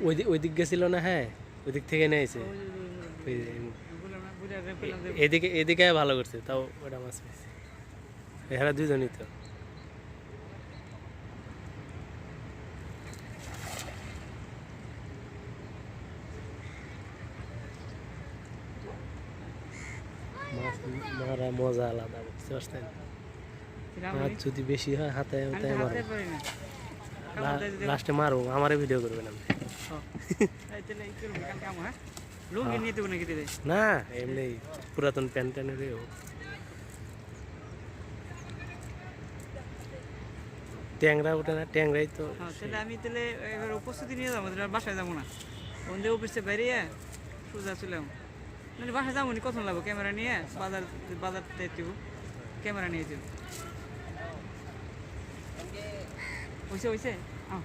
ওই দিক ওই দিক গেছিল না হ্যাঁ? ওই দিক থেকে নিয়েছে এদিকে এদিকে ভালো করছে তাও ওটা মাছ পেয়েছে। এরা দুজনই তো। মারা মজা আলাদা বুঝতে পারছেন? মাছ যদি বেশি হয় হাতে হাতে তো মারো হাতে পারি না। কামড় দেয় যদি- লাস্টে মারো আমারে ভিডিও করবেন আপনি। না এমনি পুরাতন প্যান্ট ট্যানের ট্যাংরা ওঠে না ট্যাংরাই তো। হ্যাঁ, তাহলে আমি তাহলে এবার উপস্থিতি নিয়ে যাব তাহলে বাসায় যাব না। থেকে অফিসে বেরিয়ে সোজা চলাম মানে বাসায় যাব নি কত লাগবো ক্যামেরা নিয়ে বাজার বাজার দিব ক্যামেরা নিয়ে যাব হয়েছে হয়েছে আহ।